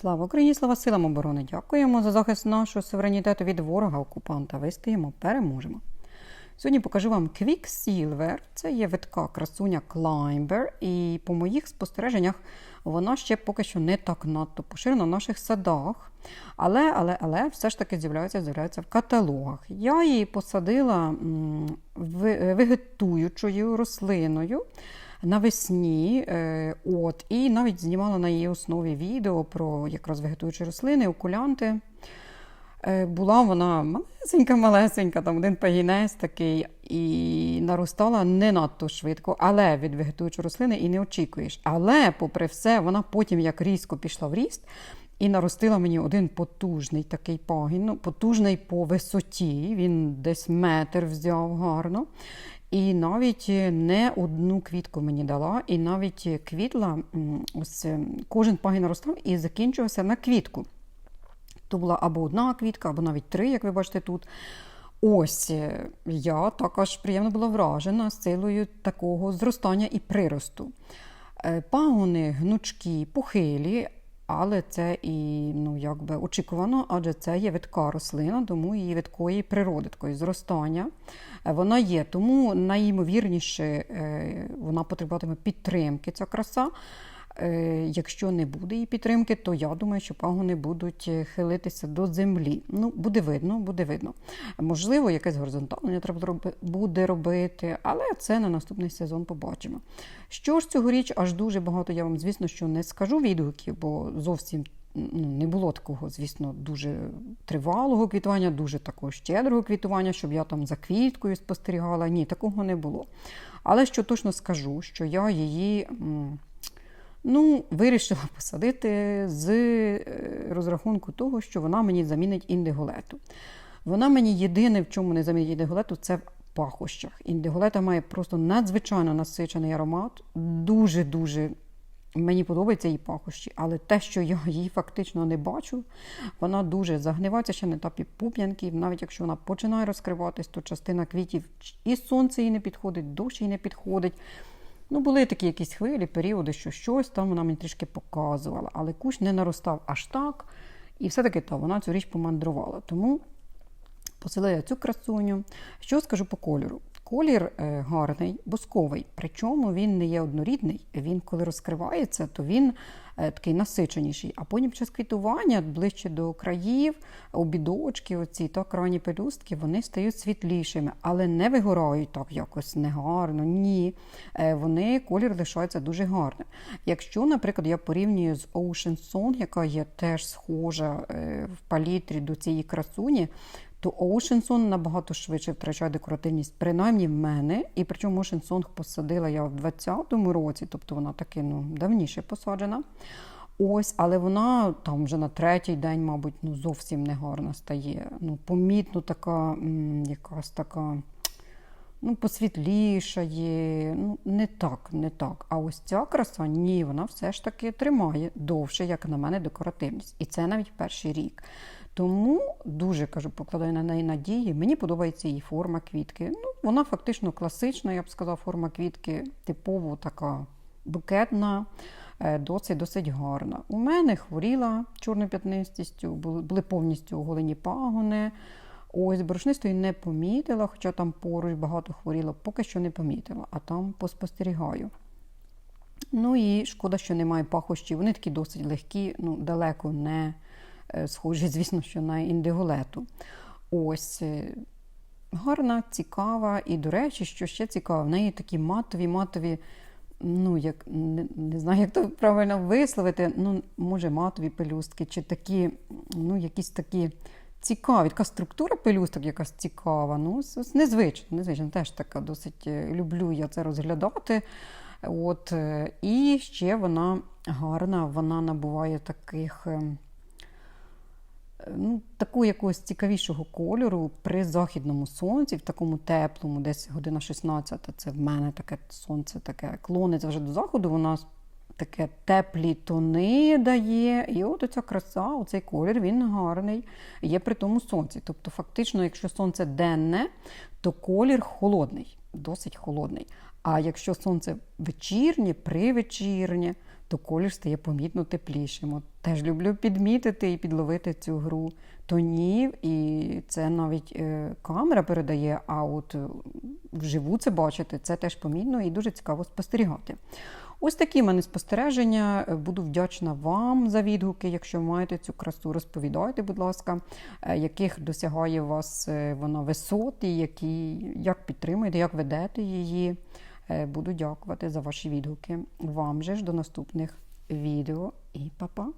Слава Україні, слава силам оборони! Дякуємо за захист нашого суверенітету від ворога окупанта. Вистоїмо, переможемо. Сьогодні покажу вам Quicksilver. Це є витка красуня Climber, і по моїх спостереженнях вона ще поки що не так надто поширена в наших садах. Але, але, але все ж таки з'являється, з'являється в каталогах. Я її посадила вегетуючою рослиною навесні. е, От, і навіть знімала на її основі відео про якраз вегетуючі рослини, окулянти. Е, Була вона малесенька-малесенька, там один пагінець такий, і наростала не надто швидко, але від вегетуючої рослини і не очікуєш. Але, попри все, вона потім як різко пішла в ріст і наростила мені один потужний такий пагін, ну, потужний по висоті. Він десь метр взяв гарно. І навіть не одну квітку мені дала, і навіть квітла, ось е, кожен пагін наростав і закінчувався на квітку. То була або одна квітка, або навіть три, як ви бачите тут. Ось е, я також приємно була вражена силою такого зростання і приросту. Е, Пагони гнучкі, похилі, але це і ну, якби очікувано, адже це є видка рослина, тому її видкої природи, такої зростання. е, Вона є, тому найімовірніше е, вона потребуватиме підтримки, ця краса. Е, Якщо не буде її підтримки, то я думаю, що пагони будуть е, хилитися до землі. Ну, буде видно, буде видно. Можливо, якесь горизонтальне треба буде робити, але це на наступний сезон побачимо. Що ж цьогоріч, аж дуже багато я вам, звісно, що не скажу відгуків, бо зовсім ну, не було такого, звісно, дуже тривалого квітування, дуже такого щедрого квітування, щоб я там за квіткою спостерігала. Ні, такого не було. Але що точно скажу, що я її. Ну, вирішила посадити з е, розрахунку того, що вона мені замінить індиголету. Вона мені єдине, в чому не замінить індиголету, це в пахощах. Індиголета має просто надзвичайно насичений аромат, дуже-дуже. Мені подобаються її пахощі, але те, що я її фактично не бачу, вона дуже загнивається ще на етапі пуп'янків. Навіть якщо вона починає розкриватись, то частина квітів і сонце їй не підходить, дощ їй не підходить. Ну, були такі якісь хвилі, періоди, що щось там вона мені трішки показувала, але кущ не наростав аж так. І все-таки та, вона цю річ помандрувала. Тому посилаю цю красуню. Що скажу по кольору? Колір е, гарний, бусковий, причому він не є однорідний. Він, коли розкривається, то він е, такий насиченіший. А потім час квітування, ближче до країв, обідочки, оці та крайні пелюстки, вони стають світлішими, але не вигорають так якось негарно. Ні. Е, Вони колір лишається дуже гарним. Якщо, наприклад, я порівнюю з Ocean Song, яка є теж схожа в палітрі до цієї красуні, то Ocean Song набагато швидше втрачає декоративність, принаймні в мене. І причому Ocean Song посадила я в 20-му році, тобто вона таки ну, давніше посаджена. Ось, але вона там вже на третій день, мабуть, ну, зовсім не гарна стає. Ну, помітно така, м, якась така. Ну, посвітлішає, ну не так, не так. А ось ця краса, ні, вона все ж таки тримає довше, як на мене, декоративність. І це навіть перший рік. Тому дуже кажу, покладаю на неї надії. Мені подобається її форма квітки. Ну, вона фактично класична, я б сказала, форма квітки, типово така букетна, е, досить досить гарна. У мене хворіла чорною п'ятнистістю, були, повністю оголені пагони. Ось борошнистої не помітила, хоча там поруч багато хворіло, поки що не помітила, а там поспостерігаю. Ну і шкода, що немає пахощів. Вони такі досить легкі, ну далеко не схожі, звісно, що на індиголету. Ось е, гарна, цікава. І, до речі, що ще цікаво, в неї такі матові, матові, ну, як не, не знаю, як то правильно висловити, ну, може, матові пелюстки, чи такі, ну, якісь такі. Цікаві, така структура пелюсток якась цікава. Ну, незвично, незвично. Теж така досить е, люблю я це розглядати. От, е, і ще вона гарна, вона набуває таких. Ну, такого якогось цікавішого кольору при західному сонці, в такому теплому, десь година 16, це в мене таке сонце таке клониться вже до заходу, вона таке теплі тони дає. І от оця краса, оцей колір, він гарний, є при тому сонці. Тобто, фактично, якщо сонце денне, то колір холодний. досить холодний. А якщо сонце вечірнє, привечірнє, то колір стає помітно теплішим. От теж люблю підмітити і підловити цю гру тонів, і це навіть е, камера передає, а от е, вживу це бачити, це теж помітно і дуже цікаво спостерігати. Ось такі в мене спостереження. Е, Буду вдячна вам за відгуки. Якщо маєте цю красу, розповідайте, будь ласка, е, яких досягає вас вона висот, і які, як підтримуєте, як ведете її. Е, Буду дякувати за ваші відгуки. Вам же ж до наступних відео і па-па!